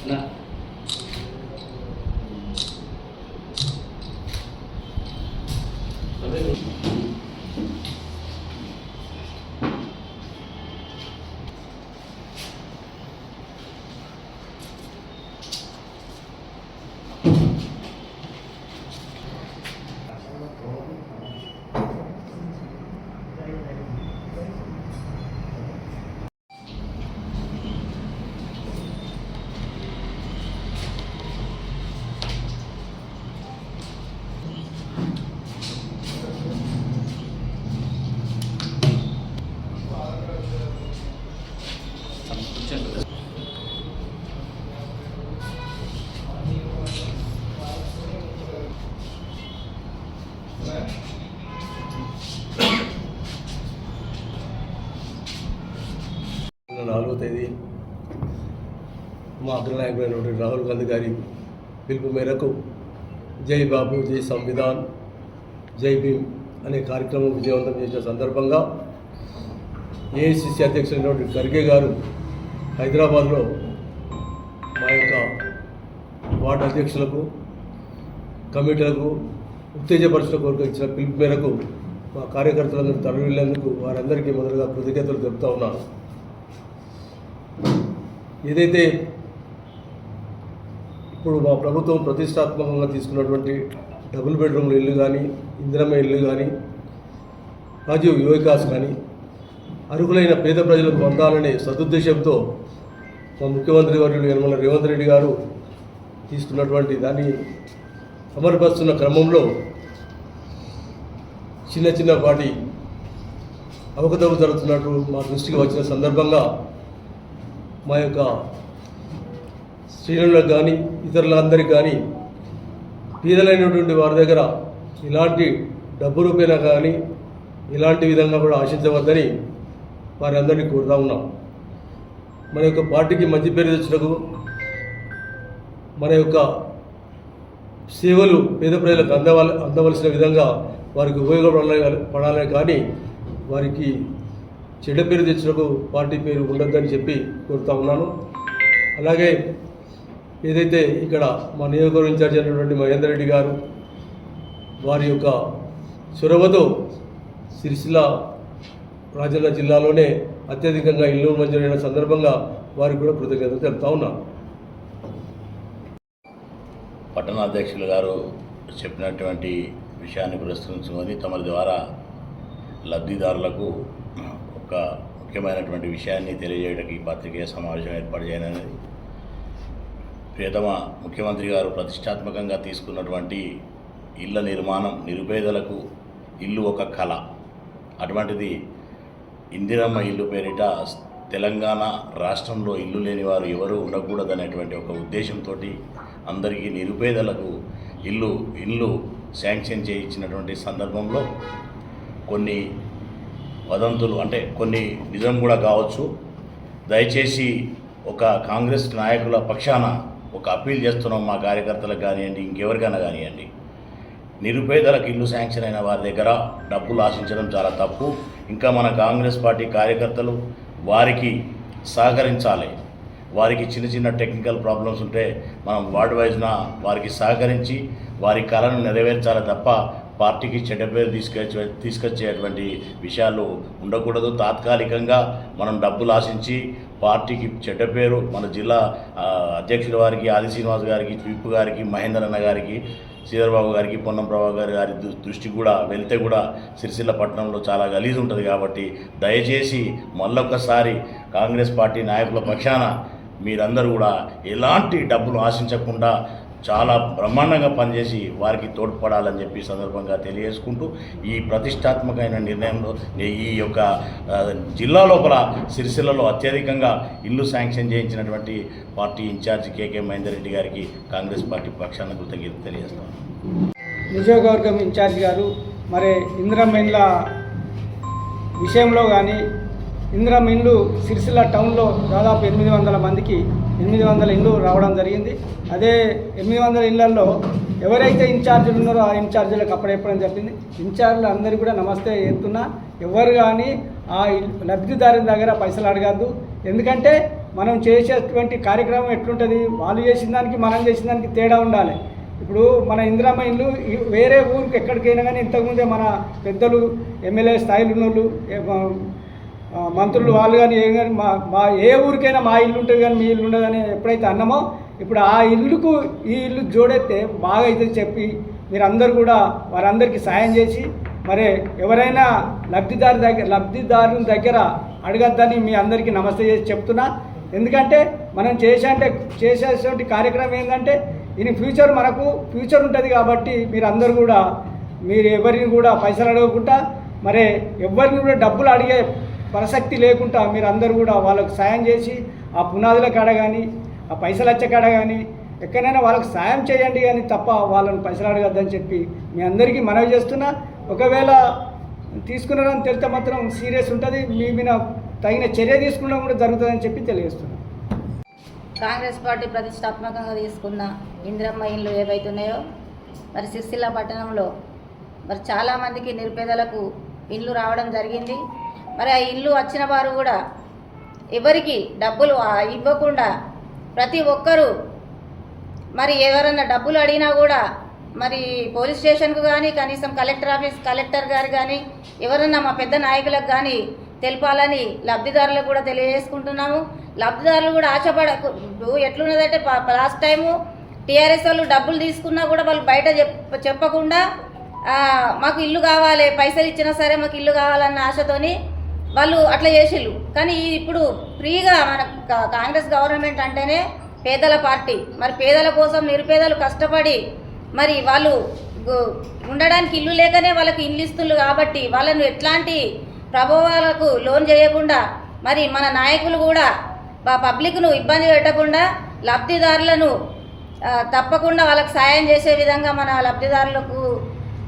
అన్నా నాలుగో తేదీ మా అగ్రనాయకుడైనటువంటి రాహుల్ గాంధీ గారి పిలుపు మేరకు జై బాబు జై సంవిధాన్ జై భీమ్ అనే కార్యక్రమం విజయవంతం చేసిన సందర్భంగా ఏఐసిసి అధ్యక్షుడైనటువంటి ఖర్గే గారు హైదరాబాద్లో మా యొక్క వార్డు అధ్యక్షులకు కమిటీలకు ఉత్తేజపరచల కోరిక ఇచ్చిన పిలుపు మేరకు మా కార్యకర్తలందరూ తరలిళ్ళేందుకు వారందరికీ మొదలుగా కృతజ్ఞతలు చెప్తా ఉన్నాను. ఏదైతే ఇప్పుడు మా ప్రభుత్వం ప్రతిష్టాత్మకంగా తీసుకున్నటువంటి డబుల్ బెడ్రూమ్ల ఇల్లు కానీ ఇందిరమ్మ ఇల్లు కానీ రాజీవ్ యువకాస్ కానీ అర్హులైన పేద ప్రజలకు పొందాలనే సదుద్దేశంతో మా ముఖ్యమంత్రి వర్యులు యనమల రేవంత్ రెడ్డి గారు తీసుకున్నటువంటి దాన్ని అమలుపరుస్తున్న క్రమంలో చిన్న చిన్న వాటి అవకతవకలు జరుగుతున్నట్టు మా దృష్టికి వచ్చిన సందర్భంగా మా యొక్క శ్రేణులకు కానీ ఇతరులందరికీ కానీ పేదలైనటువంటి వారి దగ్గర ఇలాంటి డబ్బు రూపేణా కానీ ఇలాంటి విధంగా కూడా ఆశించవద్దని వారి అందరినీ కోరుతా ఉన్నాం. మన యొక్క పార్టీకి మంచి పేరు తెచ్చుటకు మన యొక్క సేవలు పేద ప్రజలకు అందవల అందవలసిన విధంగా వారికి ఉపయోగపడాలి పడాలని కానీ వారికి చెడ్డ పేరు తెచ్చినకు పార్టీ పేరు ఉండొద్దని చెప్పి కోరుతా ఉన్నాను. అలాగే ఏదైతే ఇక్కడ మా నియోజకవర్గం ఇన్ఛార్జ్ అయినటువంటి మహేందర్ రెడ్డి గారు వారి యొక్క చొరవతో సిరిసిల్ల రాజన్న జిల్లాలోనే అత్యధికంగా ఇల్లు మంజూరైన సందర్భంగా వారికి కూడా కృతజ్ఞతలు తెలుపుతా ఉన్నాను పట్టణాధ్యక్షులు గారు చెప్పినటువంటి విషయాన్ని పురస్కరించుకొని తమ ద్వారా లబ్ధిదారులకు ఒక ముఖ్యమైనటువంటి విషయాన్ని తెలియజేయడానికి ఈ సమావేశం ఏర్పాటు చేయాలనేది ప్రియతమ ముఖ్యమంత్రి గారు ప్రతిష్టాత్మకంగా తీసుకున్నటువంటి ఇళ్ళ నిర్మాణం నిరుపేదలకు ఇల్లు ఒక కళ. అటువంటిది ఇందిరమ్మ ఇల్లు పేరిట తెలంగాణ రాష్ట్రంలో ఇల్లు లేని వారు ఎవరు ఉండకూడదనేటువంటి ఒక ఉద్దేశంతో అందరికీ నిరుపేదలకు ఇల్లు ఇల్లు శాంక్షన్ చేయించినటువంటి సందర్భంలో కొన్ని వదంతులు అంటే కొన్ని నిజం కూడా కావచ్చు. దయచేసి ఒక కాంగ్రెస్ నాయకుల పక్షాన ఒక అప్పీల్ చేస్తున్నాం మా కార్యకర్తలకు కానివ్వండి ఇంకెవరికైనా కానివ్వండి. నిరుపేదలకు ఇల్లు శాంక్షన్ అయిన వారి దగ్గర డబ్బులు ఆశించడం చాలా తప్పు. ఇంకా మన కాంగ్రెస్ పార్టీ కార్యకర్తలు వారికి సహకరించాలి. వారికి చిన్న చిన్న టెక్నికల్ ప్రాబ్లమ్స్ ఉంటే మనం వార్డు వైజ్న వారికి సహకరించి వారి కళను నెరవేర్చాలి తప్ప పార్టీకి చెడ్డ పేరు తీసుకొచ్చే తీసుకొచ్చేటువంటి విషయాలు ఉండకూడదు. తాత్కాలికంగా మనం డబ్బులు ఆశించి పార్టీకి చెడ్డ పేరు మన జిల్లా అధ్యక్షుల వారికి ఆది శ్రీనివాస్ గారికి విప్ గారికి మహేందర్ అన్న గారికి శ్రీధరబాబు గారికి పొన్నం ప్రభాకర్ గారి గారి దృష్టి కూడా వెళ్తే కూడా సిరిసిల్ల పట్టణంలో చాలా గలీజ్ ఉంటుంది కాబట్టి దయచేసి మళ్ళొక్కసారి కాంగ్రెస్ పార్టీ నాయకుల పక్షాన మీరందరూ కూడా ఎలాంటి డబ్బులు ఆశించకుండా చాలా బ్రహ్మాండంగా పనిచేసి వారికి తోడ్పడాలని చెప్పి సందర్భంగా తెలియజేసుకుంటూ ఈ ప్రతిష్టాత్మకమైన నిర్ణయంలో ఈ యొక్క జిల్లా లోపల సిరిసిల్లలో అత్యధికంగా ఇల్లు sanction చేయించినటువంటి party incharge K K Mahender Reddy గారికి కాంగ్రెస్ పార్టీ పక్షాన కృతజ్ఞత తెలియజేస్తాను నియోజకవర్గం ఇన్ఛార్జ్ గారు మరి ఇందిరమ్మ విషయంలో కానీ ఇందిరమ్మ ఇండ్లు సిరిసిల్ల టౌన్లో దాదాపు ఎనిమిది వందల మందికి ఎనిమిది వందల ఇండ్లు రావడం జరిగింది. అదే ఎనిమిది వందల ఇళ్ళలో ఎవరైతే ఇన్ఛార్జీలు ఉన్నారో ఆ ఇన్ఛార్జీలకు అప్పుడెప్పుడని చెప్పింది జరిగింది. ఇన్ఛార్జీలు అందరికీ కూడా నమస్తే చెప్తున్నా ఎవరు కానీ ఆ లబ్ధిదారుని దగ్గర పైసలు అడగద్దు. ఎందుకంటే మనం చేసేటువంటి కార్యక్రమం ఎట్లుంటుంది? వాళ్ళు చేసిన దానికి మనం చేసిన దానికి తేడా ఉండాలి. ఇప్పుడు మన ఇందిరామ ఇల్లు వేరే ఊరికి ఎక్కడికైనా కానీ ఇంతకుముందే మన పెద్దలు ఎమ్మెల్యే స్థాయిలో ఉన్న వాళ్ళు మంత్రులు వాళ్ళు కానీ ఏం కానీ మా మా ఏ ఊరికైనా మా ఇల్లు ఉంటుంది కానీ మీ ఇల్లు ఉండదని ఎప్పుడైతే అన్నామో ఇప్పుడు ఆ ఇల్లుకు ఈ ఇల్లు జోడెత్తే బాగా అయితే చెప్పి మీరందరూ కూడా వారందరికీ సాయం చేసి మరి ఎవరైనా లబ్ధిదారు దగ్గర లబ్ధిదారుని దగ్గర అడగద్దని మీ అందరికీ నమస్తే చేసి చెప్తున్నా. ఎందుకంటే మనం చేసే అంటే చేసేటువంటి కార్యక్రమం ఏంటంటే ఇన్ ఫ్యూచర్ మనకు ఫ్యూచర్ ఉంటుంది కాబట్టి మీరందరూ కూడా మీరు ఎవరిని కూడా పైసలు అడగకుండా మరి ఎవరిని కూడా డబ్బులు అడిగే ప్రసక్తి లేకుండా మీరు అందరూ కూడా వాళ్ళకు సాయం చేసి ఆ పునాదుల కాడ కానీ ఆ పైసలు వచ్చే కాడ కానీ ఎక్కడైనా వాళ్ళకి సాయం చేయండి కానీ తప్ప వాళ్ళని పైసలు అడగద్దని చెప్పి మీ అందరికీ మనవి చేస్తున్నా. ఒకవేళ తీసుకున్నారని తెలితే మాత్రం సీరియస్ ఉంటుంది. మీ మీద తగిన చర్య తీసుకున్నా కూడా జరుగుతుందని చెప్పి తెలియజేస్తున్నా. కాంగ్రెస్ పార్టీ ప్రతిష్టాత్మకంగా తీసుకున్న ఇందిరమ్మ ఇండ్లు ఏవైతున్నాయో మరి సిరిసిల్ల పట్టణంలో మరి చాలామందికి నిరుపేదలకు ఇల్లు రావడం జరిగింది. మరి ఆ ఇల్లు వచ్చిన వారు కూడా ఎవరికి డబ్బులు ఇవ్వకుండా ప్రతి ఒక్కరూ మరి ఎవరన్నా డబ్బులు అడిగినా కూడా మరి పోలీస్ స్టేషన్కు కానీ కనీసం కలెక్టర్ ఆఫీస్ కలెక్టర్ గారు కానీ ఎవరన్నా మా పెద్ద నాయకులకు కానీ తెలపాలని లబ్ధిదారులకు కూడా తెలియజేసుకుంటున్నాము. లబ్ధిదారులు కూడా ఆశపడకు ఎట్లున్నదంటే లాస్ట్ టైము టీఆర్ఎస్ వాళ్ళు డబ్బులు తీసుకున్నా కూడా వాళ్ళు బయట చెప్ చెప్పకుండా మాకు ఇల్లు కావాలి పైసలు ఇచ్చినా సరే మాకు ఇల్లు కావాలన్న ఆశతోని వాళ్ళు అట్లా చేసిళ్ళు. కానీ ఇప్పుడు ఫ్రీగా మన కా- కాంగ్రెస్ గవర్నమెంట్ అంటేనే పేదల పార్టీ. మరి పేదల కోసం నిరుపేదలు కష్టపడి మరి వాళ్ళు ఉండడానికి ఇల్లు లేకనే వాళ్ళకి ఇల్లు ఇస్తున్నారు కాబట్టి వాళ్ళను ఎట్లాంటి ప్రభావాలకు లోన్ చేయకుండా మరి మన నాయకులు కూడా పబ్లిక్ను ఇబ్బంది పెట్టకుండా లబ్ధిదారులను తప్పకుండా వాళ్ళకి సాయం చేసే విధంగా మన లబ్ధిదారులకు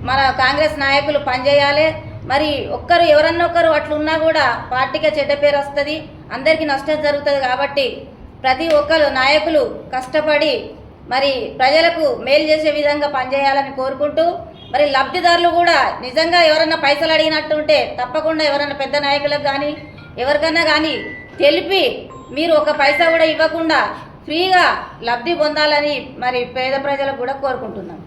మన కాంగ్రెస్ నాయకులు పనిచేయాలి. మరి ఒక్కరు ఎవరన్నా ఒక్కరు అట్లున్నా కూడా పార్టీకి చెడ్డ పేరు వస్తుంది అందరికీ నష్టం జరుగుతుంది కాబట్టి ప్రతి ఒక్కరు నాయకులు కష్టపడి మరి ప్రజలకు మేలు చేసే విధంగా పనిచేయాలని కోరుకుంటూ మరి లబ్ధిదారులు కూడా నిజంగా ఎవరన్నా పైసలు అడిగినట్టుంటే తప్పకుండా ఎవరన్నా పెద్ద నాయకులకు కానీ ఎవరికన్నా కానీ తెలిపి మీరు ఒక పైసా కూడా ఇవ్వకుండా ఫ్రీగా లబ్ధి పొందాలని మరి పేద ప్రజలకు కూడా కోరుకుంటున్నాం.